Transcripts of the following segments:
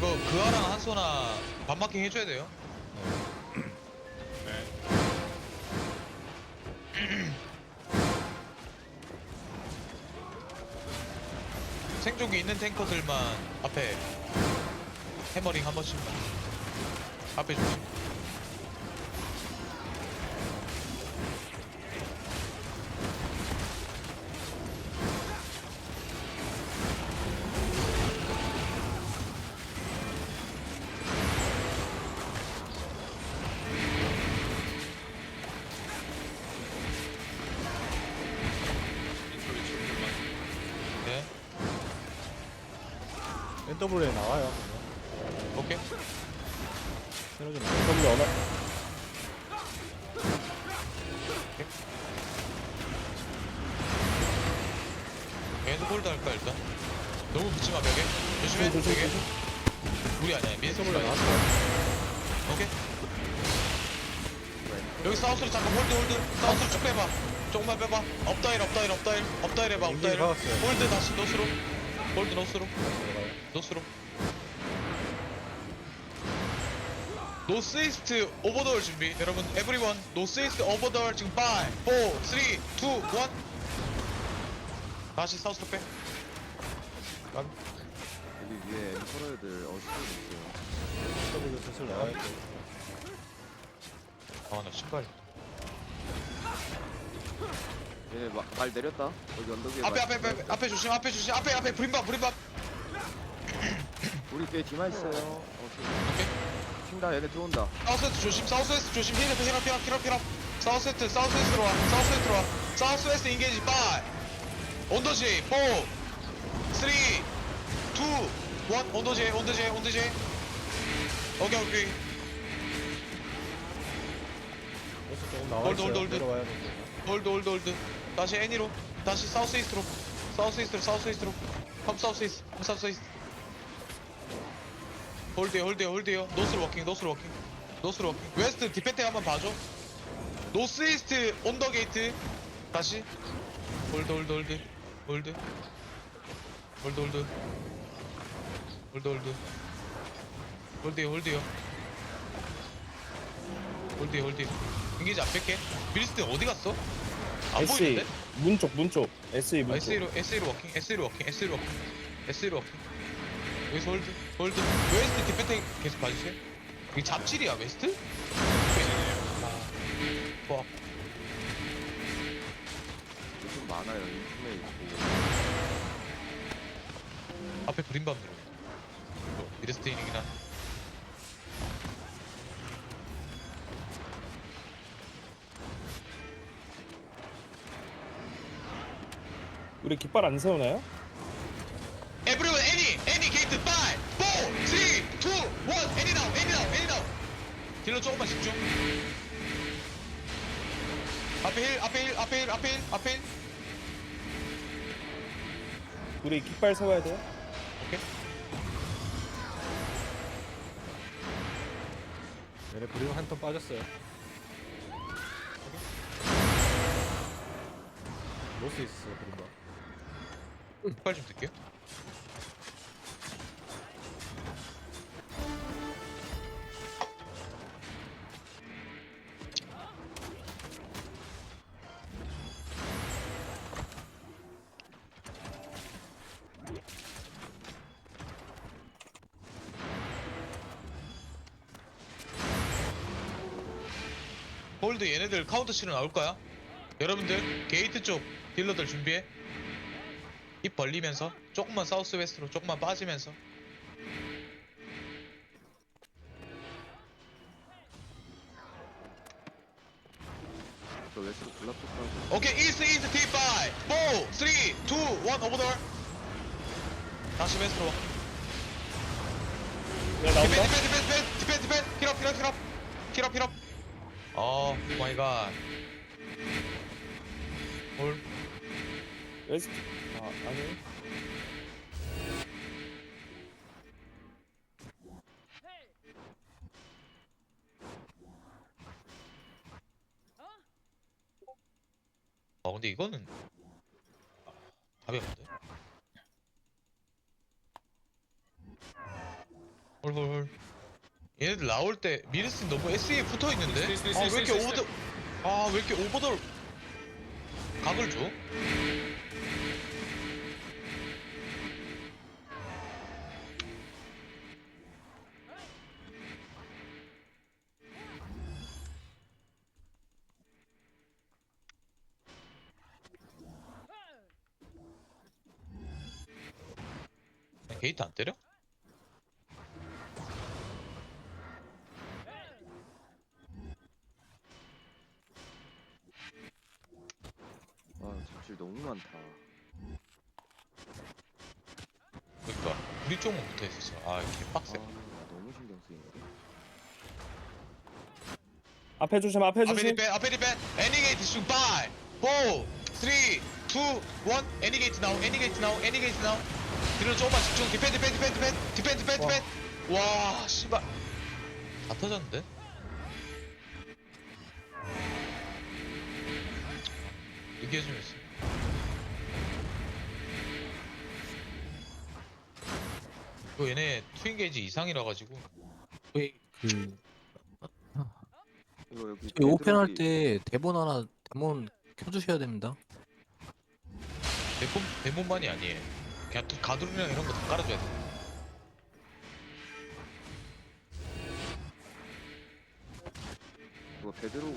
이거 그아랑 한소나 반마킹 해줘야 돼요. 네. 생존기 있는 탱커들만 앞에 해머링 한 번씩만 앞에 조심. NW에 나와요. 오케이. 쓰러지면 NW 언어. 핸드볼드 할까 일단. 너무 붙지 마 벽에. 조심해. 조심, 벽에. 조심. 우리 아니야. 몰라. 나왔어요. 오케이. 여기 사우스로 잠깐 홀드 홀드. 사우스로 쭉 빼봐. 조금만 빼봐. 업다일 업다일 업다일 업다일 해봐 업다일. 홀드 다시 노스로. 홀드 노스로. 노스로. 노스 이스트 오버더월 준비. 여러분 에브리원 노스 이스트 오버더월 지금 5 4 3 2 1 다시 사우스로 빼. 깜. 여기 위에 엠퍼러들 어시도 있어요. NW 슬슬 나와야 돼. 아나 신발. 얘네 마, 말 내렸다. 여기 언덕 위에 앞에 말 앞에 앞에. 앞에 조심 앞에 조심 앞에 앞에 브림밥 브림밥. 우리 뒤에 디마 있어요. 어, 오케이. 튄다. 얘네 들어온다. 사우스웨스트 조심 사우스웨스트 조심 힐업 힐업 힐업 힐업 힐업 사우스웨스트 사우스웨스트로 와 사우스웨스트로 와 사우스웨스트 인게이지 5 온도지 4 3 2 1 온도지 온도지 온도지 오케이 오케이 조금 나와 있어요. 홀드. 내려와야 돼. 홀드 홀드 홀드 다시 애니로 다시 사우스이스트로 사우스이스트로 사우스이스트로 컴 사우스이스트 컴 사우스이스트 홀드요 홀드요 홀드요. 노스로 워킹 노스로 워킹. 노스로 워킹. 웨스트 디펜트 한번 봐줘. 노스 이스트 온더 게이트. 다시. 홀드 홀드 홀드. 홀드. 홀드 홀드. 홀드 홀드. 홀드요 홀드요. 홀드요 홀드요. 인게이지 안 뺄게. 미리스트 어디 갔어? 안 보이는데? 문쪽 문쪽. SE 문쪽 SE로 SE로 워킹 SE로 워킹 SE로 워킹 SE로 워킹. 여기서 홀드 홀드 웨스트 디펜트 계속 봐주세요 이게 잡질이야 웨스트? 아 좋아 좀 많아요. 인플레이 있고. 앞에 브림밤 들어 미르스테인이긴 한 우리 깃발 안 세우나요? 딜러 조금만 집중 앞에 힐 앞에 힐 앞에 힐 앞에 힐 앞에 힐 우리 깃발 세워야 돼요? 오케이 얘네 브리움 한턴 빠졌어요. 노스 있어 브리움. 깃발 좀 들게요 얘네들 카운터 치러 나올 거야? 여러분들 게이트 쪽 딜러들 준비해 입 벌리면서 조금만 사우스 웨스트로 조금만 빠지면서 저. 오케이 이스트 이스트 T5 4 3 2 1 오버돌 다시 웨스트로 와야 나온다? 디펜 디펜 디펜 디펜 디펜 힐업 힐업 힐업 힐업 힐업 어 마이 갓 홀. 웨스트? 아 아니 아 근데 이거는 아, 답이 없는데? 홀홀홀 얘네들 나올 때 미르스 너무 SE에 붙어 있는데 스테이, 스테이, 아왜 이렇게 아왜 이렇게 오버돌 각을 줘? 게이트 안 때려? 앞에 조심 앞에 앞에 조심 디펜, 앞에 디펜. 애니게이트 중 5, 4, 3, 2, 1. 애니게이트 나우, 애니게이트 나우, 애니게이트 나우. 뒤로 조금만 집중. 디펜, 디펜, 디펜, 디펜, 디펜, 디펜, 디펜. 와, 씨발. 다 터졌는데? 얘기해 주면 있어. 이거 얘네 트윈 게이지 이상이라 가지고 그 이거 여기 저희 오펜할 베드록이- 때 대본 하나 대본 켜주셔야 됩니다. 대본 대본만이 아니에요. 그냥 또 가두리랑 이런 거 다 깔아줘야 돼. 이거 베드로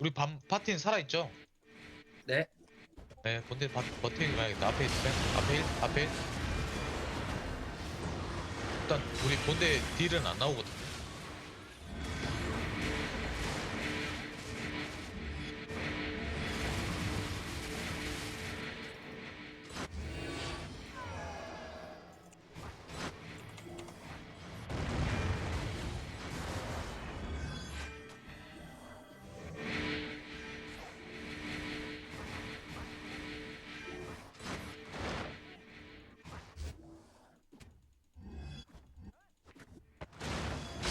우리 밤 파티는 살아 있죠? 네. 네, 본대 바, 버티는 가야겠다. 앞에 있을 앞에 1, 앞에 1. 일단 우리 본대 딜은 안 나오거든.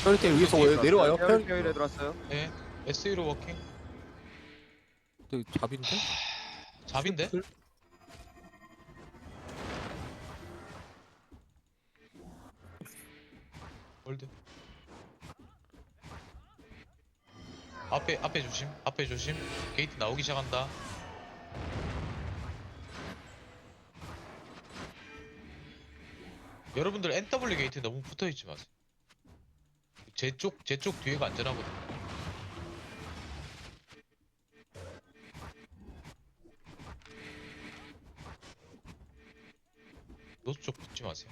페어리테 위에서 왜 내려와요? 페어 페어리 페어리에 들어왔어요. 네, SE로 워킹. 그 잡인데? 잡인데? 월드. 앞에 앞에 조심. 앞에 조심. 게이트 나오기 시작한다. 여러분들 NW 게이트 너무 붙어 있지 마세요. 제 쪽 제 쪽 뒤에가 안전하거든. 노스 쪽 붙지 마세요.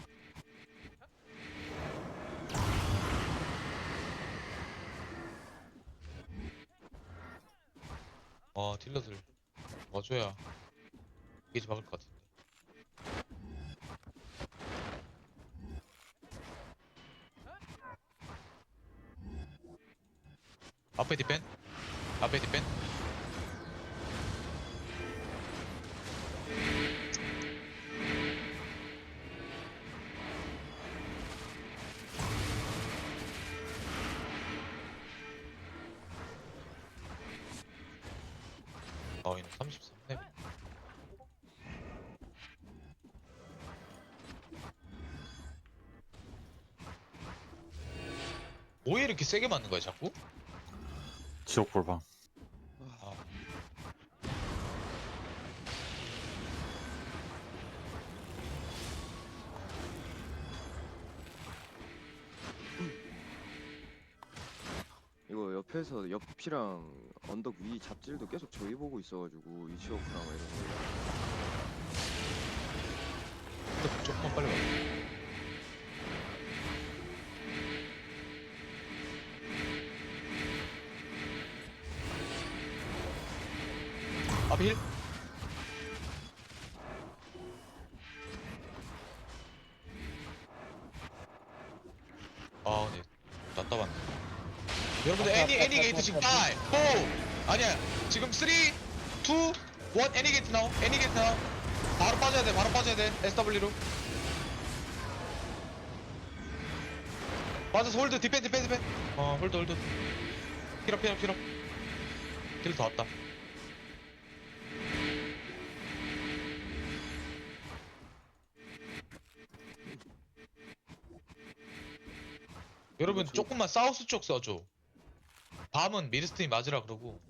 아 딜러들 와줘야 게이지 막을 것 같은데. 앞에 디펜 앞에 디펜 어 얘는 33렙 뭐에 이렇게 세게 맞는 거야 자꾸? 지옥 골방. 옆에서 옆이랑 언덕 위 잡질도 계속 저희 보고 있어가지고 위치워크랑 막 이런 거. 근데 조금만 빨리 와. 앞에 힐. 애니 게이트 지금 5, 4 아니야. 지금 3, 2, 1 any gate now. Any gate 바로 빠져야 돼. 바로 빠져야 돼. SW로. 맞아서 홀드 디펜 디펜 디펜 어 홀드 홀드 힐업 힐업 힐업 힐더 왔다. 여러분 그 조금만 사우스 쪽 써줘. 밤은 미르스트림 맞으라 그러고.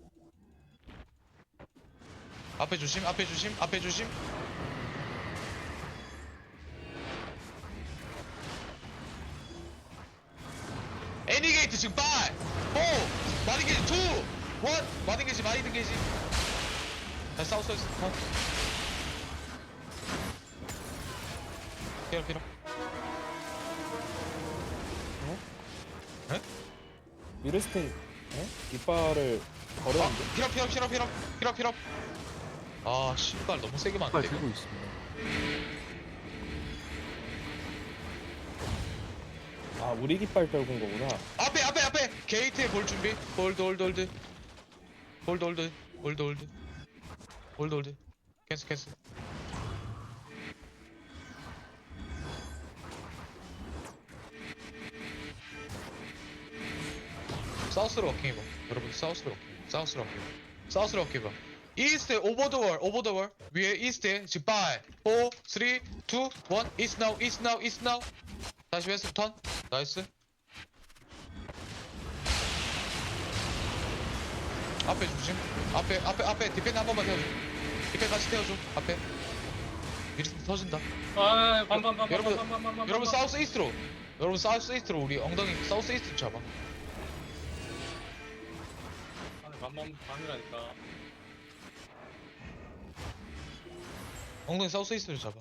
앞에 조심, 앞에 조심, 앞에 조심. 애니 게이트 지금 5, 4, 마린 게이지 2, 1, 마린 게이지, 마린 게이지. 다시 사우스 있어. 어. 피러 피러. 미르스틴 어? 깃발을 버렸는데? 아, 피럽 피럽 피럽 피럽 피럽 피럽. 아 신발 너무 세게 깃발 맞는데 들고. 있습니다. 아 우리 깃발 떨군 거구나. 앞에 앞에 앞에! 게이트에 볼 준비. 홀드 홀드. 홀드. 홀드 홀드. 홀드 홀드. 홀드 홀드. 캔슬 캔슬 사우스로 워킹 해봐 여러분 사우스로 워킹 사우스로 워킹 사우스로 워킹 해봐 이스트 오버 더 월 오버 더 월 위에 이스트에 지금 5 4 3 2 1 이스트 나우 이스트 나우 이스트 나우 다시 웨스트 턴 나이스. 앞에 조심. 앞에 앞에 앞에 디펜 한 번만 태워줘. 디펜 같이 태워줘 앞에. 미리 터진다. 아, 반반반. 여러분, 여러분 사우스 이스트로. 여러분 사우스 이스트로 우리 엉덩이 사우스 이스트 잡아 반반 반이라니까. 엉덩이 사우스 이스트로 잡아.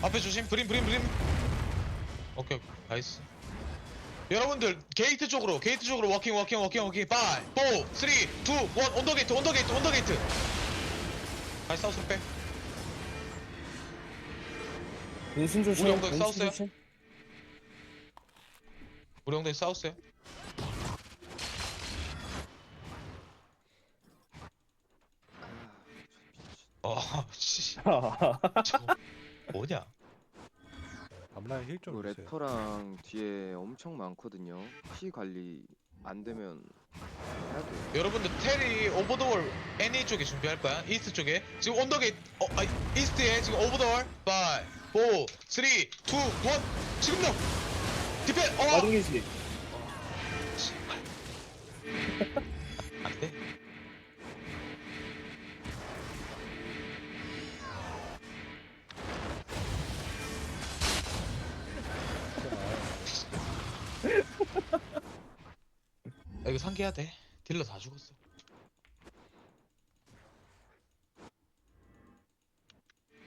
앞에 조심. 브림 브림 브림. 오케이 오케이. 나이스. 여러분들 게이트 쪽으로 게이트 쪽으로 워킹 워킹 워킹 워킹. 5 4 3 2 1 언더게이트 언더게이트 언더게이트. 다시 사우스로 빼 민신 조심 우리 엉덩이 민신 싸웠어요? 조심. 우리 엉덩이 싸웠어요 아, 씨. 뭐냐? 앞라인 힐좀 그 주세요. 레터랑 뒤에 엄청 많거든요. 피 관리 안 되면 해야 돼요. 여러분들 테리 오버더월 애니 쪽에 준비할 거야. 이스트 쪽에 지금 언덕에 어, 아, 이스트에 지금 오버더월 5, 4, 3, 2, 1 지금 너 디펜 어 마른 기지 안돼. 아, 이거 상기해야 돼. 딜러 다 죽었어.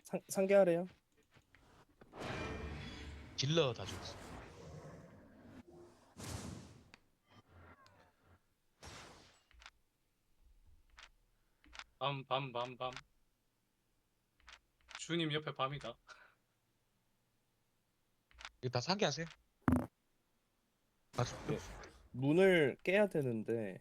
상, 상계하래요 딜러 다 죽었어. 밤, 밤, 밤, 밤. 주님 옆에 밤이다. 이거 다 상기하세요. 다 죽. 문을 깨야 되는데